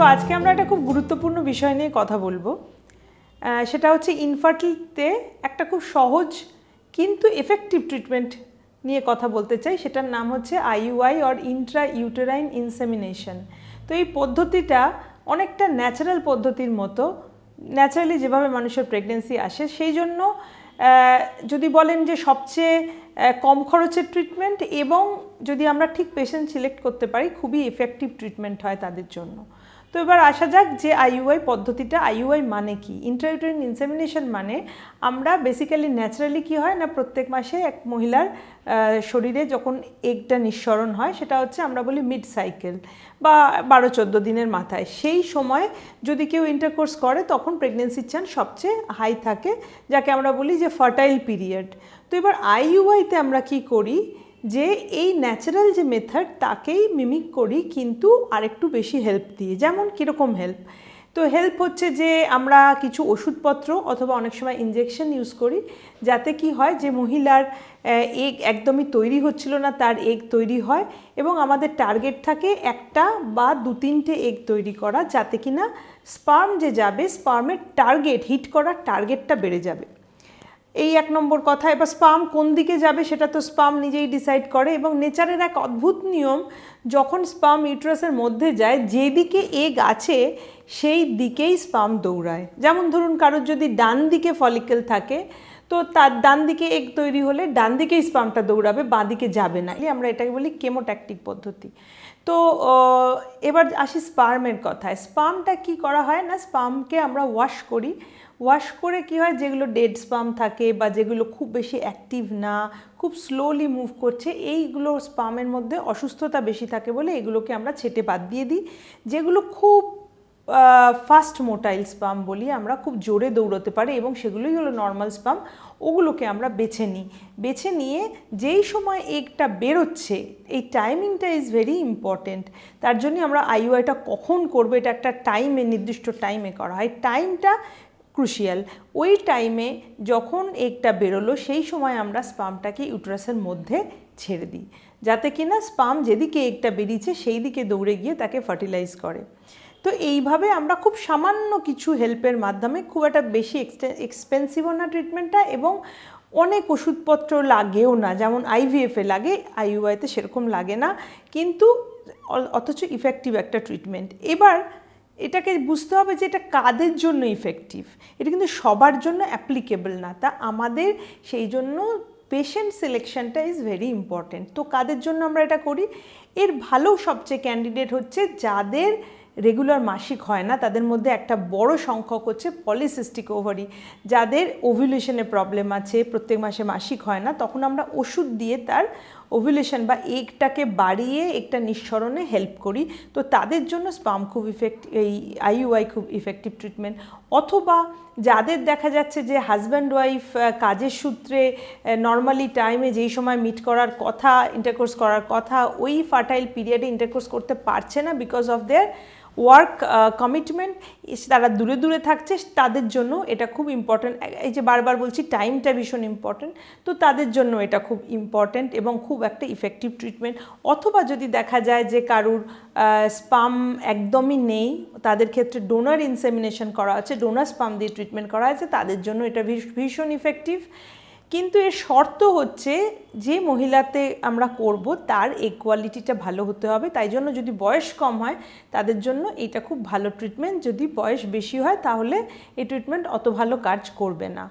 তো আজকে আমরা একটা খুব গুরুত্বপূর্ণ বিষয় নিয়ে কথা বলব। সেটা হচ্ছে ইনফার্টিলিতে একটা খুব সহজ কিন্তু এফেক্টিভ ট্রিটমেন্ট নিয়ে কথা বলতে চাই। সেটার নাম হচ্ছে IUI or intra uterine insemination তো এই পদ্ধতিটা অনেকটা ন্যাচারাল পদ্ধতির মতো ন্যাচারালি যেভাবে মানুষের প্রেগনেন্সি আসে, সেই জন্য যদি বলেন যে সবচেয়ে কম খরচের ট্রিটমেন্ট এবং যদি আমরা ঠিক পেশেন্ট সিলেক্ট করতে পারি, খুবই এফেক্টিভ ট্রিটমেন্ট হয় তাদের জন্য। তো এবার আসা যাক যে আইইউআই পদ্ধতিটা আইইউআই মানে কি। ইন্ট্রাইউটেরিন ইনসেমিনেশন মানে আমরা বেসিক্যালি ন্যাচারালি কি হয় না প্রত্যেক মাসে এক মহিলার শরীরে যখন এগটা নিঃসরণ হয় সেটা হচ্ছে আমরা বলি মিড সাইকেল বা বারো চোদ্দ দিনের মাথায়। সেই সময় যদি কেউ ইন্টারকোর্স করে তখন প্রেগনেন্সির চান সবচেয়ে হাই থাকে, যাকে আমরা বলি যে ফার্টাইল পিরিয়ড তো এবার আইইউআইতে আমরা কি করি? যে এই ন্যাচারাল যে মেথড তাকেই মিমিক করি কিন্তু আরেকটু বেশি হেল্প দিয়ে। যেমন কীরকম হেল্প তো হেল্প হচ্ছে যে আমরা কিছু ওষুধপত্র অথবা অনেক সময় ইঞ্জেকশন ইউজ করি, যাতে কি হয় যে মহিলার এগ একদমই তৈরি হচ্ছিল না, তার এগ তৈরি হয় এবং আমাদের টার্গেট থাকে একটা বা দু তিনটে এগ তৈরি করা, যাতে কিনা স্পার্ম যে যাবে স্পার্মের টার্গেট হিট করার টার্গেটটা বেড়ে যাবে। এই এক নম্বর কথা, এবার স্পাম কোন দিকে যাবে সেটা তো স্পাম নিজেই ডিসাইড করে এবং নেচারের এক অদ্ভুত নিয়ম, যখন স্পাম ইউট্রাসের মধ্যে যায়, যেদিকে এগ আছে সেই দিকেই স্পাম দৌড়ায়। যেমন ধরুন কারোর যদি ডান দিকে ফলিকেল থাকে, তো তার ডান দিকে এগ তৈরি হলে ডান দিকেই স্পামটা দৌড়াবে, বাঁ দিকে যাবে না। আমরা এটাকে বলি কেমোট্যাকটিক পদ্ধতি। তো এবার আসি স্পার্মের কথায়। স্পামটা কি করা হয় না, স্পামকে আমরা ওয়াশ করি ওয়াশ করে কি হয়? যেগুলো ডেড স্পাম থাকে বা যেগুলো খুব বেশি অ্যাক্টিভ না, খুব স্লোলি মুভ করছে, এইগুলো স্পামের মধ্যে অসুস্থতা বেশি থাকে বলে এগুলোকে আমরা ছেটে বাদ দিয়ে দিই। যেগুলো খুব ফাস্ট মোটাইল স্পাম বলি আমরা, খুব জোরে দৌড়তে পারে এবং সেগুলোই হলো নর্মাল স্পাম ওগুলোকে আমরা বেছে নিই। বেছে নিয়ে যেই সময় এগটা বেরোচ্ছে, এই টাইমিংটা ইজ ভেরি ইম্পর্টেন্ট তার জন্য আমরা আইওআইটা কখন করব? এটা একটা টাইমে নির্দিষ্ট টাইমে করা হয়। টাইমটা ক্রুশিয়াল ওই টাইমে যখন এগটা বেরোলো, সেই সময় আমরা স্পামটাকে ইউট্রাসের মধ্যে ছেড়ে দিই। যাতে কিনা স্পাম যেদিকে এগটা বেরিয়েছে, সেই দিকে দৌড়ে গিয়ে তাকে ফার্টিলাইজ করে। তো এইভাবে আমরা খুব সামান্য কিছু হেল্পের মাধ্যমে খুব একটা বেশি এক্সপেন্সিভও না ট্রিটমেন্টটা এবং অনেক ওষুধপত্র লাগেও না। যেমন আইভিএফে লাগে আইইউআইতে সেরকম লাগে না। কিন্তু অথচ ইফেক্টিভ একটা ট্রিটমেন্ট এবার এটাকে বুঝতে হবে যে এটা কাদের জন্য ইফেক্টিভ এটা কিন্তু সবার জন্য অ্যাপ্লিকেবল না। তা আমাদের সেই জন্য পেশেন্ট সিলেকশনটা ইজ ভেরি ইম্পর্টেন্ট তো কাদের জন্য আমরা এটা করি? এর ভালো সবচেয়ে ক্যান্ডিডেট হচ্ছে যাদের রেগুলার মাসিক হয় না, তাদের মধ্যে একটা বড় সংখ্যক হচ্ছে পলিসিস্টিক ওভারি যাদের ওভুলেশনে প্রবলেম আছে, প্রত্যেক মাসে মাসিক হয় না, তখন আমরা ওষুধ দিয়ে তার ওভুলেশন বা এগটাকে বাড়িয়ে একটা নিঃসরণে হেল্প করি। তো তাদের জন্য স্পাম খুব ইফেক্ট এই আইইউআই খুব ইফেক্টিভ ট্রিটমেন্ট অথবা যাদের দেখা যাচ্ছে যে হাজব্যান্ড ওয়াইফ কাজের সূত্রে নর্মালি টাইমে যেই সময় মিট করার কথা ইন্টারকোর্স করার কথা, ওই ফার্টাইল পিরিয়ডে ইন্টারকোর্স করতে পারছে না because of their work commitment তারা দূরে দূরে থাকছে, তাদের জন্য এটা খুব ইম্পর্ট্যান্ট এই যে বারবার বলছি টাইমটা ভীষণ ইম্পর্ট্যান্ট তো তাদের জন্য এটা খুব ইম্পর্ট্যান্ট এবং খুব একটা ইফেক্টিভ ট্রিটমেন্ট অথবা যদি দেখা যায় যে কারুর স্পাম একদমই নেই, তাদের ক্ষেত্রে ডোনার ইনসেমিনেশন করা আছে ডোনার স্পাম দিয়ে ট্রিটমেন্ট করা আছে, তাদের জন্য এটা ভীষ- ভীষণ ইফেক্টিভ কিন্তু এর শর্ত হচ্ছে যে মহিলাতে আমরা করব, তার এই কোয়ালিটিটা ভালো হতে হবে। তাই জন্য যদি বয়স কম হয়, তাদের জন্য এটা খুব ভালো ট্রিটমেন্ট যদি বয়স বেশি হয়, তাহলে এই ট্রিটমেন্ট অত ভালো কাজ করবে না।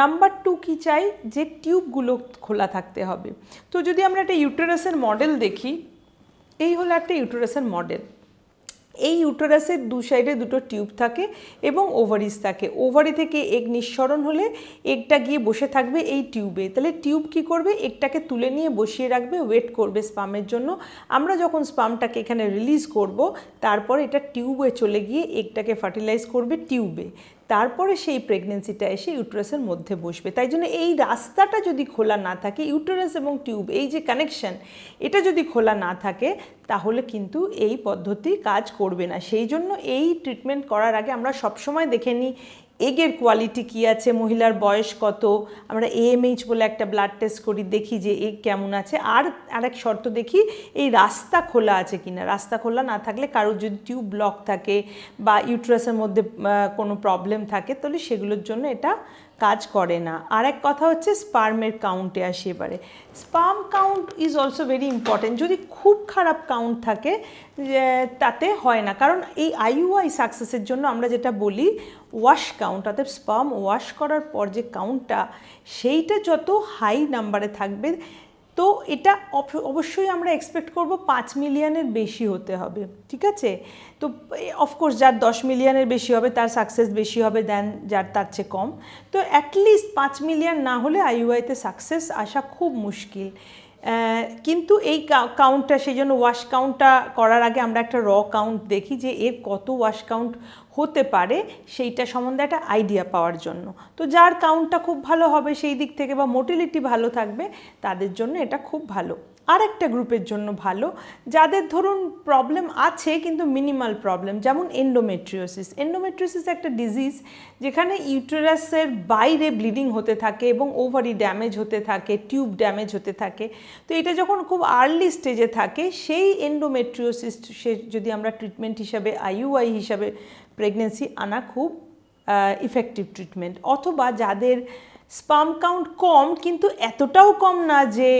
নাম্বার টু কী চাই? যে টিউবগুলো খোলা থাকতে হবে। তো যদি আমরা একটা ইউটেরাসের মডেল দেখি, এই হলো একটা ইউটেরাসের মডেল এই ইউটোরাসের দু সাইডে দুটো টিউব থাকে এবং ওভারিস থাকে। ওভারি থেকে এগ নিঃসরণ হলে এগটা গিয়ে বসে থাকবে এই টিউবে। তাহলে টিউব কি করবে? এগটাকে তুলে নিয়ে বসিয়ে রাখবে, ওয়েট করবে স্পামের জন্য। আমরা যখন স্পামটাকে এখানে রিলিজ করব, তারপর এটা টিউবে চলে গিয়ে এগটাকে ফার্টিলাইজ করবে টিউবে। তারপরে সেই প্রেগনেন্সিটা এসে ইউটারাসের মধ্যে বসবে। তাই জন্য এই রাস্তাটা যদি খোলা না থাকে ইউটারাস এবং টিউব এই যে কানেকশন এটা যদি খোলা না থাকে, তাহলে কিন্তু এই পদ্ধতি কাজ করবে না। সেই জন্য এই ট্রিটমেন্ট করার আগে আমরা সবসময় দেখে নিই এগের কোয়ালিটি কী আছে? মহিলার বয়স কত? আমরা এএমএইচ বলে একটা ব্লাড টেস্ট করি, দেখি যে এগ কেমন আছে। আর আরেক শর্ত দেখি, এই রাস্তা খোলা আছে কি না রাস্তা খোলা না থাকলে কারোর যদি টিউব ব্লক থাকে বা ইউট্রাসের মধ্যে কোনো প্রবলেম থাকে, তাহলে সেগুলোর জন্য এটা কাজ করে না। আর এক কথা হচ্ছে স্পার্মের কাউন্টে আসি এবারে। Sperm count is also very important যদি খুব খারাপ কাউন্ট থাকে তাতে হয় না। কারণ এই আইইউআই সাকসেসের জন্য আমরা যেটা বলি ওয়াশ কাউন্ট অর্থাৎ স্পার্ম ওয়াশ করার পর যে কাউন্টটা সেইটা যত হাই নাম্বারে থাকবে তো এটা অবশ্যই আমরা এক্সপেক্ট করব পাঁচ মিলিয়নের বেশি হতে হবে, ঠিক আছে? তো অফকোর্স যার দশ মিলিয়নের বেশি হবে তার সাকসেস বেশি হবে দেন যার তার চেয়ে কম। তো অ্যাটলিস্ট পাঁচ মিলিয়ন না হলে আইইউআইতে সাকসেস আসা খুব মুশকিল। কিন্তু এই কাউন্টটা সেই জন্য ওয়াশ কাউন্টটা করার আগে আমরা একটা র কাউন্ট দেখি যে এর কত ওয়াশ কাউন্ট হতে পারে, সেইটা সম্বন্ধে একটা আইডিয়া পাওয়ার জন্য। তো যার কাউন্টটা খুব ভালো হবে, সেই দিক থেকে বা মোটিলিটি ভালো থাকবে, তাদের জন্য এটা খুব ভালো। আর একটা গ্রুপের জন্য ভালো, যাদের ধরুন প্রবলেম আছে কিন্তু মিনিমাল প্রবলেম যেমন এন্ডোমেট্রিওসিস এন্ডোমেট্রিওসিস একটা ডিজিজ যেখানে ইউটেরাসের বাইরে ব্লিডিং হতে থাকে এবং ওভারি ড্যামেজ হতে থাকে টিউব ড্যামেজ হতে থাকে। তো এটা যখন খুব আর্লি স্টেজে থাকে, সেই এন্ডোমেট্রিওসিস সে যদি আমরা ট্রিটমেন্ট হিসাবে আইইউআই হিসাবে প্রেগনেন্সি আনা খুব ইফেক্টিভ ট্রিটমেন্ট অথবা যাদের স্পাম কাউন্ট কম, কিন্তু এতটাও কম না যে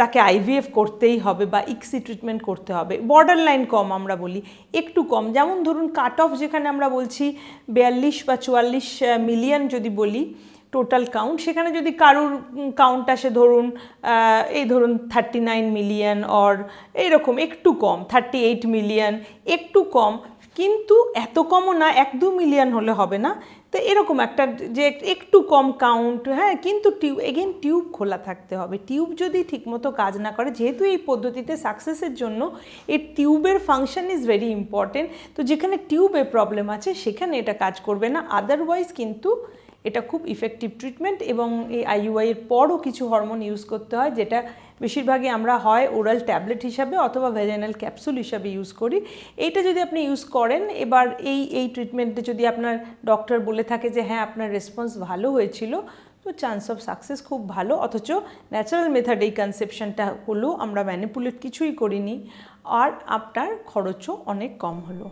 তাকে আইভিএফ করতেই হবে বা ইক্সি ট্রিটমেন্ট করতে হবে। বর্ডার লাইন কম আমরা বলি, একটু কম। যেমন ধরুন, কাট অফ যেখানে আমরা বলছি বিয়াল্লিশ বা চুয়াল্লিশ মিলিয়ন যদি বলি টোটাল কাউন্ট, সেখানে যদি কারুর কাউন্ট আসে ধরুন এই ধরুন থার্টি নাইন মিলিয়ন, অর এইরকম একটু কম, থার্টি এইট মিলিয়ন, একটু কম কিন্তু এত কমও না, এক দু মিলিয়ন হলে হবে না। তো এরকম একটা যে একটু কম কাউন্ট হ্যাঁ কিন্তু টিউব এগেন টিউব খোলা থাকতে হবে। টিউব যদি ঠিকমতো কাজ না করে, যেহেতু এই পদ্ধতিতে সাকসেসের জন্য এই টিউবের ফাংশন ইজ ভেরি ইম্পর্টেন্ট তো যেখানে টিউবে প্রবলেম আছে, সেখানে এটা কাজ করবে না। আদারওয়াইজ কিন্তু এটা খুব ইফেক্টিভ ট্রিটমেন্ট এবং এই আইইউআই এর পরও কিছু হরমোন ইউজ করতে হয়, যেটা বেশিরভাগই আমরা হয় ওরাল ট্যাবলেট হিসাবে অথবা ভেজাইনাল ক্যাপসুল হিসাবে ইউজ করি। এইটা যদি আপনি ইউজ করেন, এবার এই এই ট্রিটমেন্টে যদি আপনার ডক্টর বলে থাকে যে হ্যাঁ আপনার রেসপন্স ভালো হয়েছিল, তো চান্স অফ সাকসেস খুব ভালো। অথচ ন্যাচারাল মেথড এই কনসেপশনটা হলো আমরা ম্যানিপুলেট কিছুই করিনি, আর আপনার খরচও অনেক কম হলো।